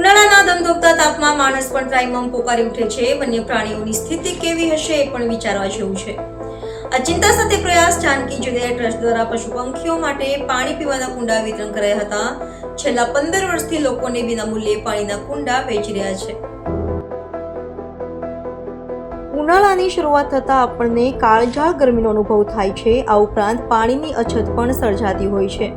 ઉનાળાના ધમધોકતા તાપમાં માણસ પણ ત્રાઈમમ પોકારી ઉઠે છે. વન્ય પ્રાણીઓની સ્થિતિ કેવી હશે એ પણ વિચારવા જેવું છે. આ ચિંતા સાથે પ્રયાસ જાનકી જગ્યાએ ટ્રસ્ટ દ્વારા પશુ પંખીઓ માટે પાણી પીવાના કુંડા વિતરણ કરાયા હતા. છેલ્લા પંદર વર્ષથી લોકોને વિનામૂલ્યે પાણીના કુંડા વેચી રહ્યા છે. ઉનાળાની શરૂઆત થતાં આપણને કાળજાળ ગરમીનો અનુભવ થાય છે. આ ઉપરાંત પાણીની અછત પણ સર્જાતી હોય છે.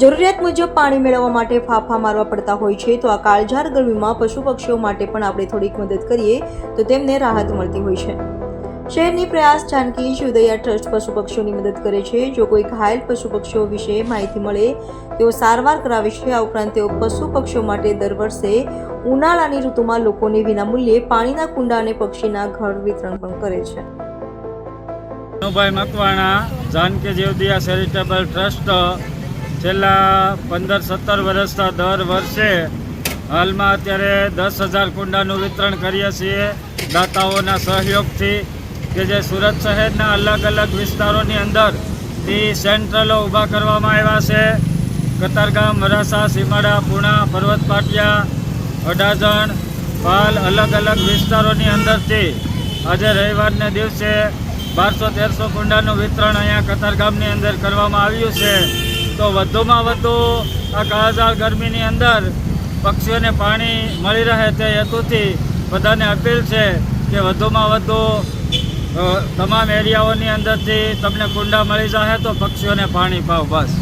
જરૂરિયાત મુજબ પાણી મેળવવા માટે ફાફા મારવા પડતા હોય છે, તો આ કાળઝાર ગરમીમાં પશુ પક્ષીઓ માટે પણ આપણે થોડીક મદદ કરીએ, તો તેમને રાહત મળતી હોય છે. શહેરની પ્રયાસ જાનકી શિવદયા ટ્રસ્ટ પશુ પક્ષીઓની મદદ કરે છે. જો કોઈ ઘાયલ પશુ પક્ષીઓ વિશે માહિતી મળે, તેઓ સારવાર કરાવે છે. આ ઉપરાંત તેઓ પશુ પક્ષીઓ માટે દર વર્ષે ઉનાળાની ઋતુમાં લોકોને વિનામૂલ્યે પાણીના કુંડા અને પક્ષીના ઘર વિતરણ પણ કરે છે. મકવાણા, જાનકી જીવદિયા ચેરિટેબલ ટ્રસ્ટ છેલ્લા પંદર, સત્તર વર્ષના દર વર્ષે હાલમાં અત્યારે દસ હજાર કુંડાનું વિતરણ કરીએ છીએ. દાતાઓના સહયોગથી કે જે સુરત શહેરના અલગ અલગ વિસ્તારોની અંદર તે સેન્ટ્રલો ઊભા કરવામાં આવ્યા છે. કતારગામ વરાસા સીમાડા, પૂણા, પર્વત પાટિયા, અડાજણ, પાલ અલગ અલગ વિસ્તારોની અંદરથી આજે રવિવારને દિવસે બારસો તેરસો કુંડાનું વિતરણ અહીંયા કતારગામની અંદર કરવામાં આવ્યું છે. તો વધુમાં વધુ આ કાળઝાળ ગરમીની અંદર પક્ષીઓને પાણી મળી રહે તે હેતુથી બધાને અપીલ છે કે વધુમાં વધુ તમામ એરિયાઓની અંદરથી તમને કુંડા મળી જશે તો પક્ષીઓને પાણી પાવ બસ.